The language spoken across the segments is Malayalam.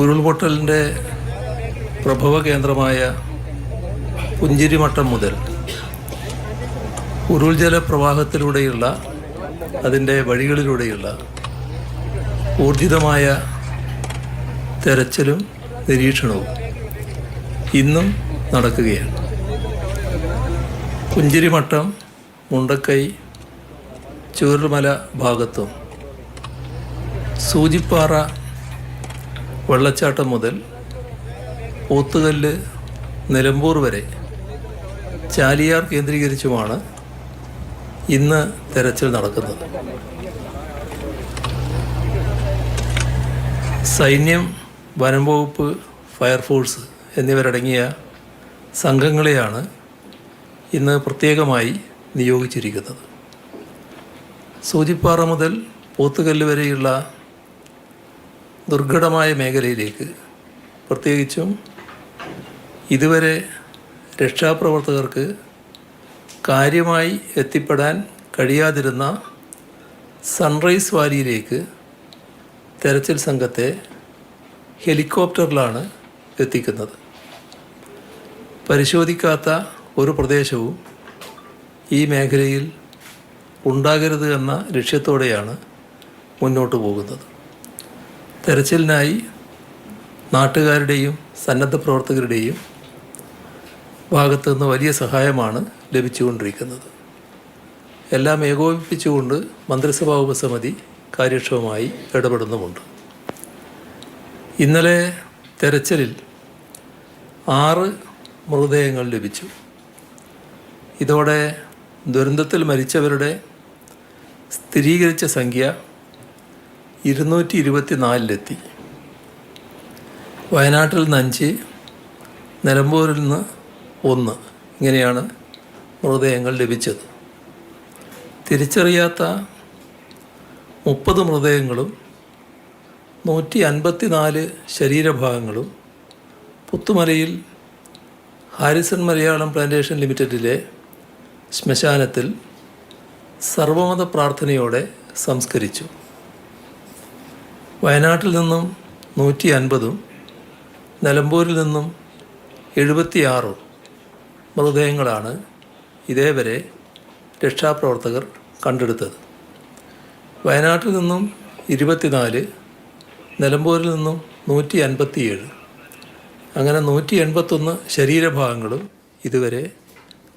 ഉരുൾപൊട്ടലിന്റെ പ്രഭവ കേന്ദ്രമായ പുഞ്ചിരിമട്ടം മുതൽ ഉരുൾജല പ്രവാഹത്തിലൂടെയുള്ള അതിന്റെ വഴികളിലൂടെയുള്ള ഊർജിതമായ തെരച്ചിലും നിരീക്ഷണവും ഇന്നും നടക്കുകയാണ്. പുഞ്ചിരിമട്ടം മുണ്ടക്കൈ ചൂരൽമല ഭാഗത്തും സൂചിപ്പാറ വെള്ളച്ചാട്ടം മുതൽ പോത്തുകല്ല് നിലമ്പൂർ വരെ ചാലിയാർ കേന്ദ്രീകരിച്ചുമാണ് ഇന്ന് തെരച്ചിൽ നടക്കുന്നത്. സൈന്യം വനം വകുപ്പ് ഫയർഫോഴ്സ് എന്നിവരടങ്ങിയ സംഘങ്ങളെയാണ് ഇന്ന് പ്രത്യേകമായി നിയോഗിച്ചിരിക്കുന്നത്. സൂചിപ്പാറ മുതൽ പോത്തുകല്ല് വരെയുള്ള ദുർഘടമായ മേഖലയിലേക്ക് പ്രത്യേകിച്ചും ഇതുവരെ രക്ഷാപ്രവർത്തകർക്ക് കാര്യമായി എത്തിപ്പെടാൻ കഴിയാതിരുന്ന സൺറൈസ് വാലിയിലേക്ക് തെരച്ചിൽ സംഘത്തെ ഹെലികോപ്റ്ററിലാണ് എത്തിക്കുന്നത്. പരിശോധിക്കാത്ത ഒരു പ്രദേശവും ഈ മേഖലയിൽ ഉണ്ടാകരുത് എന്ന ലക്ഷ്യത്തോടെയാണ് മുന്നോട്ട് പോകുന്നത്. തെരച്ചിലിനായി നാട്ടുകാരുടെയും സന്നദ്ധ പ്രവർത്തകരുടെയും ഭാഗത്തു നിന്ന് വലിയ സഹായമാണ് ലഭിച്ചുകൊണ്ടിരിക്കുന്നത്. എല്ലാം ഏകോപിപ്പിച്ചുകൊണ്ട് മന്ത്രിസഭാ ഉപസമിതി കാര്യക്ഷമമായി ഇടപെടുന്നുമുണ്ട്. ഇന്നലെ തെരച്ചിലിൽ ആറ് മൃതദേഹങ്ങൾ ലഭിച്ചു. ഇതോടെ ദുരന്തത്തിൽ മരിച്ചവരുടെ സ്ഥിരീകരിച്ച സംഖ്യ ഇരുന്നൂറ്റി ഇരുപത്തി നാലിലെത്തി വയനാട്ടിൽ നിന്ന് അഞ്ച് നിലമ്പൂരിൽ നിന്ന് ഒന്ന്. ഇങ്ങനെയാണ് മൃതദേഹങ്ങൾ ലഭിച്ചത്. തിരിച്ചറിയാത്ത മുപ്പത് മൃതദേഹങ്ങളും നൂറ്റി അൻപത്തി നാല് ശരീരഭാഗങ്ങളും പുത്തുമലയിൽ ഹാരിസൺ മലയാളം പ്ലാന്റേഷൻ ലിമിറ്റഡിലെ ശ്മശാനത്തിൽ സർവമത പ്രാർത്ഥനയോടെ സംസ്കരിച്ചു. വയനാട്ടിൽ നിന്നും നൂറ്റി അൻപതും നിലമ്പൂരിൽ നിന്നും എഴുപത്തിയാറും മൃതദേഹങ്ങളാണ് ഇതേവരെ രക്ഷാപ്രവർത്തകർ കണ്ടെടുത്തത്. വയനാട്ടിൽ നിന്നും ഇരുപത്തിനാല് നിലമ്പൂരിൽ നിന്നും നൂറ്റി അൻപത്തിയേഴ് അങ്ങനെ നൂറ്റി എൺപത്തൊന്ന് ശരീരഭാഗങ്ങളും ഇതുവരെ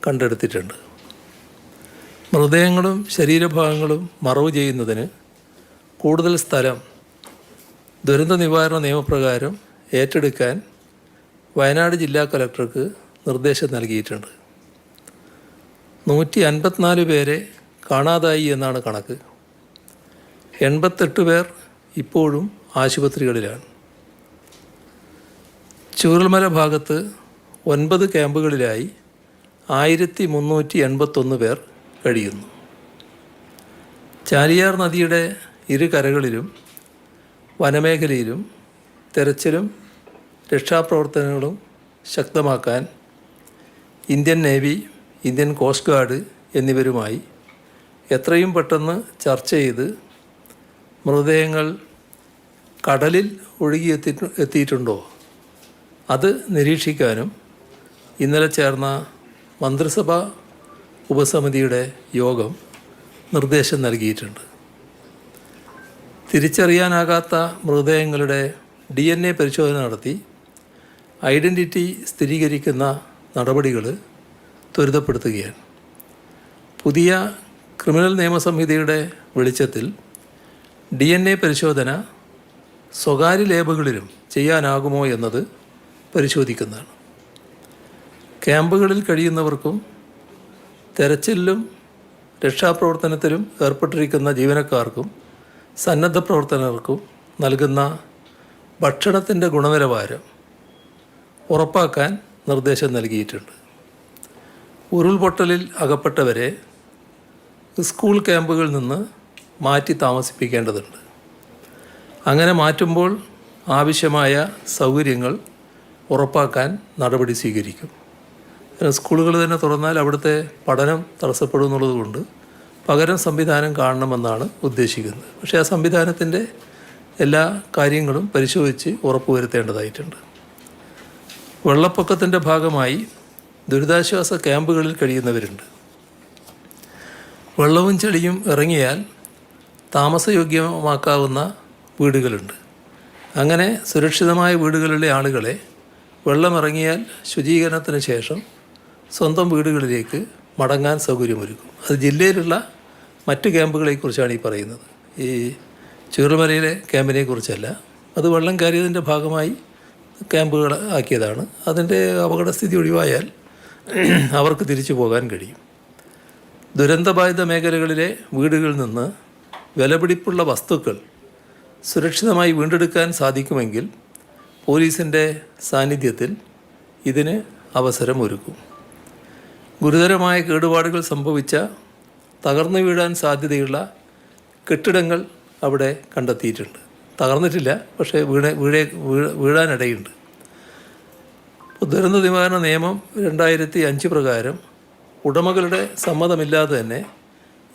കണ്ടെടുത്തിട്ടുണ്ട്. മൃതദേഹങ്ങളും ശരീരഭാഗങ്ങളും മറവ് ചെയ്യുന്നതിന് കൂടുതൽ സ്ഥലം ദുരന്ത നിവാരണ നിയമപ്രകാരം ഏറ്റെടുക്കാൻ വയനാട് ജില്ലാ കലക്ടർക്ക് നിർദ്ദേശം നൽകിയിട്ടുണ്ട്. നൂറ്റി അൻപത്തിനാല് പേരെ കാണാതായി എന്നാണ് കണക്ക്. എൺപത്തെട്ട് പേർ ഇപ്പോഴും ആശുപത്രികളിലാണ്. ചൂരൽമല ഭാഗത്ത് ഒൻപത് ക്യാമ്പുകളിലായി ആയിരത്തി മുന്നൂറ്റി എൺപത്തൊന്ന് പേർ കഴിയുന്നു. ചാലിയാർ നദിയുടെ ഇരു കരകളിലും വനമേഖലയിലും തെരച്ചിലും രക്ഷാപ്രവർത്തനങ്ങളും ശക്തമാക്കാൻ Indian navy Indian coast guard എന്നിവരുമായി എത്രയും പെട്ടെന്ന് ചർച്ച ചെയ്ത് മൃതദേഹങ്ങൾ കടലിൽ ഒഴുകിയെത്തി എത്തിയിട്ടുണ്ടോ? അത് നിരീക്ഷിക്കാനും ഇന്നലെ ചേർന്ന മന്ത്രിസഭാ ഉപസമിതിയുടെ യോഗം നിർദ്ദേശം നൽകിയിട്ടുണ്ട്. തിരിച്ചറിയാനാകാത്ത മൃതദേഹങ്ങളുടെ ഡി എൻ എ പരിശോധന നടത്തി ഐഡന്റിറ്റി സ്ഥിരീകരിക്കുന്ന നടപടികൾ ത്വരിതപ്പെടുത്തുകയാണ്. പുതിയ ക്രിമിനൽ നിയമസംഹിതയുടെ വെളിച്ചത്തിൽ ഡി എൻ എ പരിശോധന സ്വകാര്യ ലേബുകളിലും ചെയ്യാനാകുമോ എന്നത് പരിശോധിക്കുന്നതാണ്. ക്യാമ്പുകളിൽ കഴിയുന്നവർക്കും തെരച്ചിലിലും രക്ഷാപ്രവർത്തനത്തിലും ഏർപ്പെട്ടിരിക്കുന്ന ജീവനക്കാർക്കും സന്നദ്ധ പ്രവർത്തകർക്കും നൽകുന്ന ഭക്ഷണത്തിന്റെ ഗുണനിലവാരം ഉറപ്പാക്കാൻ നിർദ്ദേശം നൽകിയിട്ടുണ്ട്. ഉരുൾപൊട്ടലിൽ അകപ്പെട്ടവരെ സ്കൂൾ ക്യാമ്പുകളിൽ നിന്ന് മാറ്റി താമസിപ്പിക്കേണ്ടതുണ്ട്. അങ്ങനെ മാറ്റുമ്പോൾ ആവശ്യമായ സൗകര്യങ്ങൾ ഉറപ്പാക്കാൻ നടപടി സ്വീകരിക്കും. സ്കൂളുകൾ തന്നെ തുറന്നാൽ അവിടുത്തെ പഠനം തടസ്സപ്പെടും എന്നുള്ളതുകൊണ്ട് പകരം സംവിധാനം കാണണമെന്നാണ് ഉദ്ദേശിക്കുന്നത്. പക്ഷേ ആ സംവിധാനത്തിന്റെ എല്ലാ കാര്യങ്ങളും പരിശോധിച്ച് ഉറപ്പുവരുത്തേണ്ടതായിട്ടുണ്ട്. വെള്ളപ്പൊക്കത്തിന്റെ ഭാഗമായി ദുരിതാശ്വാസ ക്യാമ്പുകളിൽ കഴിയുന്നവരുണ്ട്. വെള്ളവും ചെളിയും ഇറങ്ങിയാൽ താമസയോഗ്യമാക്കാവുന്ന വീടുകളുണ്ട്. അങ്ങനെ സുരക്ഷിതമായ വീടുകളിലെ ആളുകളെ വെള്ളമിറങ്ങിയാൽ ശുചീകരണത്തിന് ശേഷം സ്വന്തം വീടുകളിലേക്ക് മടങ്ങാൻ സൗകര്യമൊരുക്കും. അത് ജില്ലയിലുള്ള മറ്റ് ക്യാമ്പുകളെക്കുറിച്ചാണ് ഈ പറയുന്നത്. ഈ ചുരുമലയിലെ ക്യാമ്പിനെക്കുറിച്ചല്ല അത് വെള്ളം കയറിയതിന്റെ ഭാഗമായി ക്യാമ്പുകൾ ആക്കിയതാണ്. അതിന്റെ അപകടസ്ഥിതി ഒഴിവായാൽ അവർക്ക് തിരിച്ചു പോകാൻ കഴിയും. ദുരന്തബാധിത മേഖലകളിലെ വീടുകളിൽ നിന്ന് വിലപിടിപ്പുള്ള വസ്തുക്കൾ സുരക്ഷിതമായി വീണ്ടെടുക്കാൻ സാധിക്കുമെങ്കിൽ പോലീസിന്റെ സാന്നിധ്യത്തിൽ ഇതിന് അവസരമൊരുക്കും. ഗുരുതരമായ കേടുപാടുകൾ സംഭവിച്ച തകർന്നു വീഴാൻ സാധ്യതയുള്ള കെട്ടിടങ്ങൾ അവിടെ കണ്ടെത്തിയിട്ടുണ്ട്. തകർന്നിട്ടില്ല പക്ഷേ വീണ വീഴേ വീഴ- വീഴാനിടയുണ്ട്. ദുരന്ത നിവാരണ നിയമം രണ്ടായിരത്തി അഞ്ച് പ്രകാരം ഉടമകളുടെ സമ്മതമില്ലാതെ തന്നെ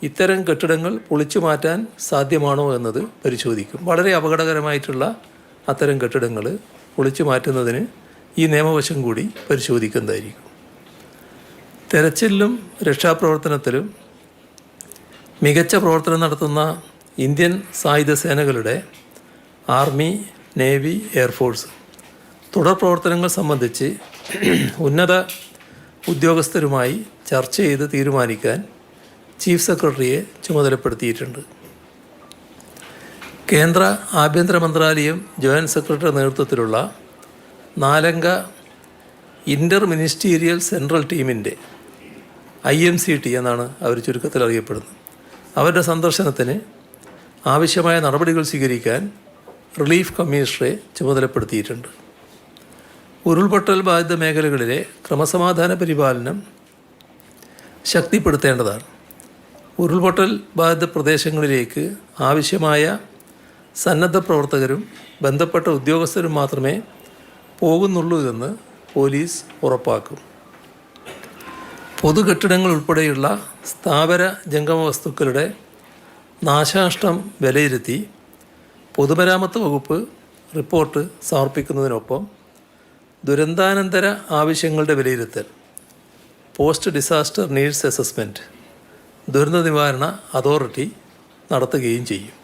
ഇത്തരം കെട്ടിടങ്ങൾ പൊളിച്ചു മാറ്റാൻ സാധ്യമാണോ എന്നത് പരിശോധിക്കും. വളരെ അപകടകരമായിട്ടുള്ള അത്തരം കെട്ടിടങ്ങൾ പൊളിച്ചു മാറ്റുന്നതിന് ഈ നിയമവശം കൂടി പരിശോധിക്കുന്നതായിരിക്കും. തെരച്ചിലിലും രക്ഷാപ്രവർത്തനത്തിലും മികച്ച പ്രവർത്തനം നടത്തുന്ന ഇന്ത്യൻ സായുധ സേനകളുടെ ആർമി നേവി എയർഫോഴ്സ് തുടർ പ്രവർത്തനങ്ങൾ സംബന്ധിച്ച് ഉന്നത ഉദ്യോഗസ്ഥരുമായി ചർച്ച ചെയ്ത് തീരുമാനിക്കാൻ ചീഫ് സെക്രട്ടറിയെ ചുമതലപ്പെടുത്തിയിട്ടുണ്ട്. കേന്ദ്ര ആഭ്യന്തര മന്ത്രാലയം ജോയിന്റ് സെക്രട്ടറി നേതൃത്വത്തിലുള്ള നാലംഗ ഇന്റർ മിനിസ്റ്റീരിയൽ സെൻട്രൽ ടീമിന്റെ ഐ എം സി ടി എന്നാണ് അവർ ചുരുക്കത്തിൽ അറിയപ്പെടുന്നത്. അവരുടെ സന്ദർശനത്തിന് ആവശ്യമായ നടപടികൾ സ്വീകരിക്കാൻ റിലീഫ് കമ്മീഷണറെ ചുമതലപ്പെടുത്തിയിട്ടുണ്ട്. ഉരുൾപൊട്ടൽ ബാധിത മേഖലകളിലെ ക്രമസമാധാന പരിപാലനം ശക്തിപ്പെടുത്തേണ്ടതാണ്. ഉരുൾപൊട്ടൽ ബാധിത പ്രദേശങ്ങളിലേക്ക് ആവശ്യമായ സന്നദ്ധ പ്രവർത്തകരും ബന്ധപ്പെട്ട ഉദ്യോഗസ്ഥരും മാത്രമേ പോകുന്നുള്ളൂ എന്ന് പോലീസ് ഉറപ്പാക്കും. പൊതുകെട്ടിടങ്ങൾ ഉൾപ്പെടെയുള്ള സ്ഥാവര ജംഗമ വസ്തുക്കളുടെ നാശനഷ്ടം വിലയിരുത്തി പൊതുമരാമത്ത് വകുപ്പ് റിപ്പോർട്ട് സമർപ്പിക്കുന്നതിനൊപ്പം ദുരന്താനന്തര ആവശ്യങ്ങളുടെ വിലയിരുത്തൽ പോസ്റ്റ് ഡിസാസ്റ്റർ നീഡ്സ് അസസ്മെന്റ് ദുരന്ത നിവാരണ അതോറിറ്റി നടത്തുകയും ചെയ്യും.